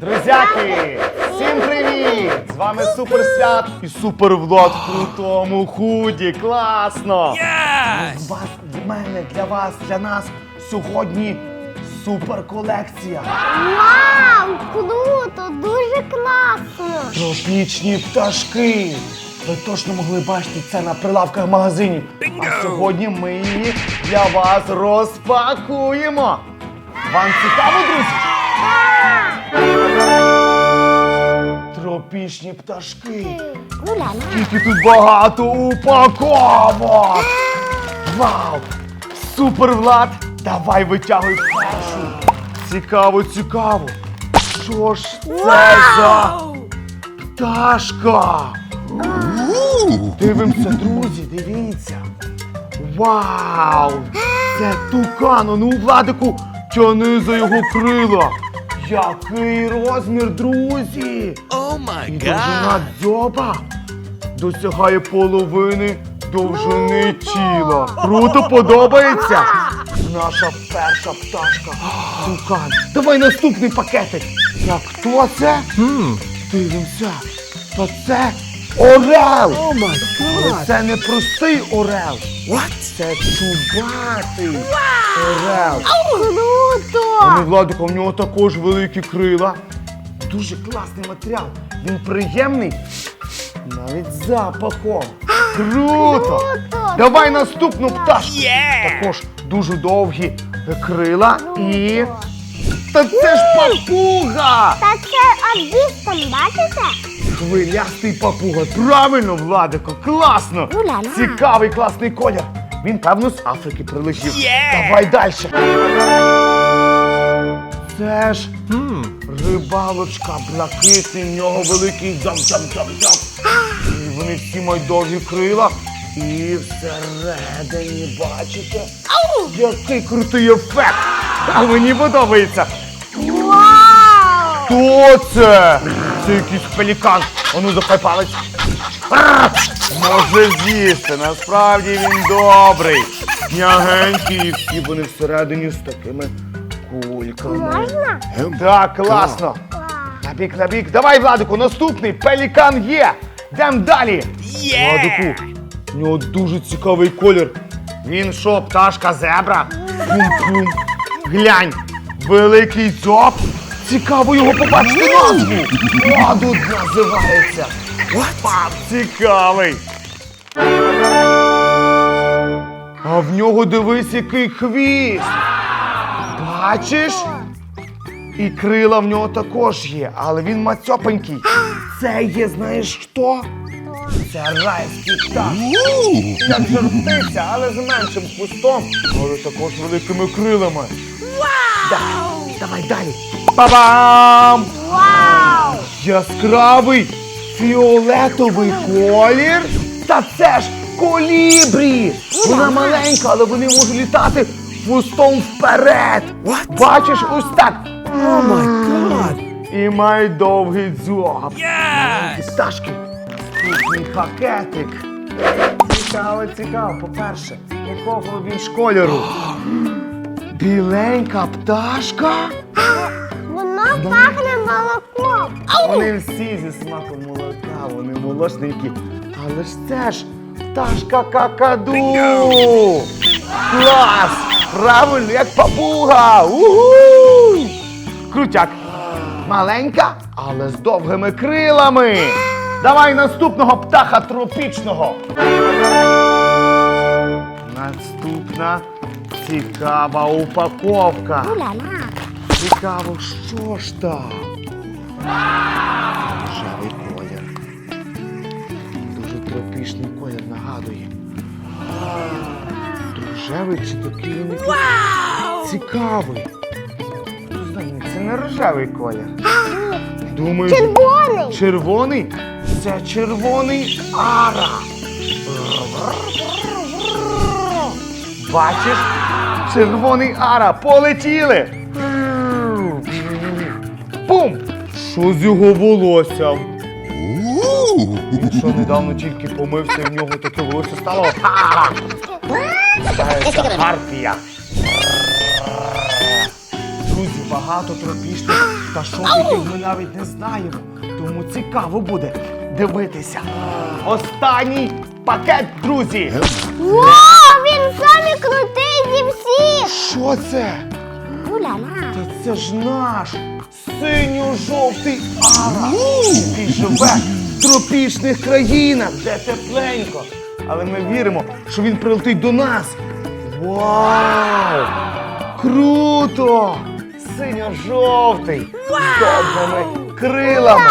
Друзяки! Всім привіт! З вами Суперсвят і Супервлад в крутому худі. Класно! У вас, в мене, для вас, для нас сьогодні супер колекція. Вау, круто, дуже класно. Тропічні пташки. Ви точно могли бачити це на прилавках магазинів. А сьогодні ми її для вас розпакуємо. Вам цікаво, друзі? Тропічні пташки. Уля-ля. Скільки тут багато упаковок! Вау! Супер Влад! Давай витягуй першу! Цікаво, цікаво! Що ж це за пташка? Дивимося, друзі, дивіться! Вау! Це тукан! Ну, Владику, тяни за його крила! Який розмір, друзі! О май І довжина дзьоба досягає половини довжини тіла. Круто подобається. Наша перша пташка. Тукан. Давай наступний пакетик. Так, хто це? Дивимося. То це орел. О май Але це не простий орел. What? Це чубатий орел. Круто. Ну, Владико, в нього також великі крила. Дуже класний матеріал. Він приємний. Навіть з запахом. Круто! Круто. Давай наступну пташку. Yeah! Також дуже довгі крила і. Та це ж папуга! Та це обістом, бачите? Хвилястий папуга. Правильно, Владико, класно! Уля-ля. Цікавий класний колір. Він, певно, з Африки прилетів. Є! Давай далі. Це ж рибалочка блакитний, в нього великий дзам-дзам-дзам-дзам. І вони всі мають довгі крила. І всередині, бачите, який крутий ефект. А мені подобається. Вау! Хто це? Це якийсь пелікан. Ану, захай палець. Може з'їсти, насправді він добрий. М'ягенький, і всі вони всередині з такими кульками. Можна? Так, класно. На бік, на бік. Давай, Владику, наступний пелікан є. Йдемо далі. Є! Владику, у нього дуже цікавий колір. Він що, пташка зебра? Пум-пум. Глянь, великий дзьоб. Цікаво його побачити назву. Ладут називається. Пап, цікавий. А в нього дивись, який хвіст. Бачиш? І крила в нього також є, але він мацьопенький. Це є, знаєш хто? Це райський птах. Як жартиця, але з меншим хвостом, але також великими крилами. Вау! Давай далі. Ба-бам! Вау! Яскравий фіолетовий колір. Та це ж колібрі! Вона маленька, але вони можуть літати хвостом вперед. What? Бачиш, ось так. Oh my god! І мають довгий дзьоб. Yes! Пташки. Наступний пакетик. Цікаво, цікаво. По-перше, якого він ж кольору? Біленька пташка. Воно пахне молоком. Вони всі зі смаком молока, вони молочненькі. Але ж це ж пташка какаду. Клас! Правильно, як папуга! Угу! Крутяк. Маленька, але з довгими крилами. Давай наступного птаха тропічного. Наступна цікава упаковка. Уля-ля. Цікаво, що ж там? Рожевий колір. Дуже тропічний колір нагадує. Рожевий чи такий він якийсь цікавий. Це не рожевий колір. Думаю, Червоний. червоний? Це червоний ара. Бачиш? Червоний ара. Полетіли. Бум! Що з його волоссям? Він що недавно тільки помився, і в нього таке волосся стало. Це гарпія. друзі, багато тропічних пташок, яких ми навіть не знаємо. Тому цікаво буде дивитися. Останній пакет, друзі. Вау, він самий крутий зі всіх! Що це? Уля-ля. Та це ж наш синьо-жовтий ара, який живе в тропічних країнах, де тепленько. Але ми віримо, що він прилетить до нас. Вау! Круто! Синьо-жовтий! З довгими крилами.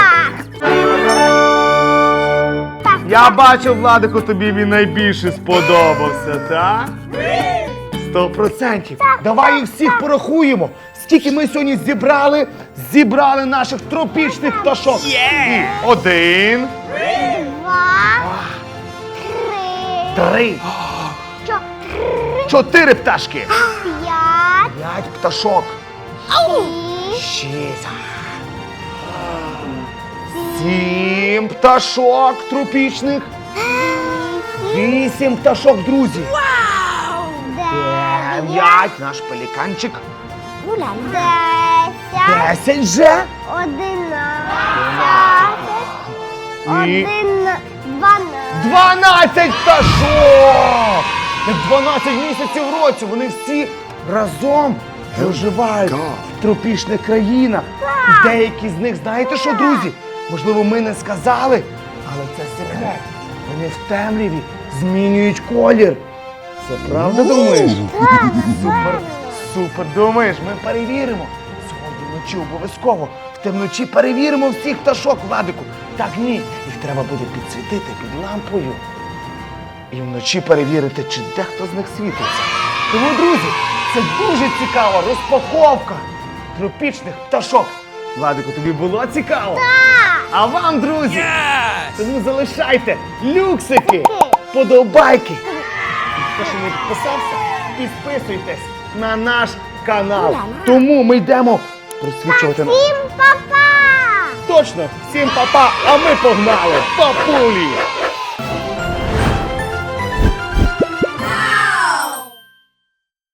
Я бачу, Владику, тобі він найбільше сподобався, так? Сто процентів. Давай їх всіх порахуємо. Скільки ми сьогодні зібрали? Зібрали наших тропічних пташок. І один, Два, три, три, чотири, чотири пташки. п'ять, П'ять пташок. шість, Шість. Сім пташок тропічних. Вісім пташок, друзі. Дев'ять. Наш пеліканчик. десять, Десять вже. одинадцять, І один, дванадцять. 12 пташок! Як 12 місяців в році. Вони всі разом проживають в тропічних країнах. І деякі з них, знаєте що, друзі? Можливо, ми не сказали, але це секрет. Вони в темряві змінюють колір. Це правда думаєш? Супер, супер, думаєш, ми перевіримо. Сьогодні вночі обов'язково. В темночі перевіримо всіх пташок, Владику. Так ні, їх треба буде підсвітити під лампою. І вночі перевірити, чи дехто з них світиться. Тому, друзі, це дуже цікава розпаковка тропічних пташок. Владику, тобі було цікаво? А вам, друзі, Yes! тому залишайте люксики, подобайки. Хто ще не підписався, підписуйтесь на наш канал. Тому ми йдемо присвічувати нас. Всім па-па! Точно, всім папа, а ми погнали! Папулі!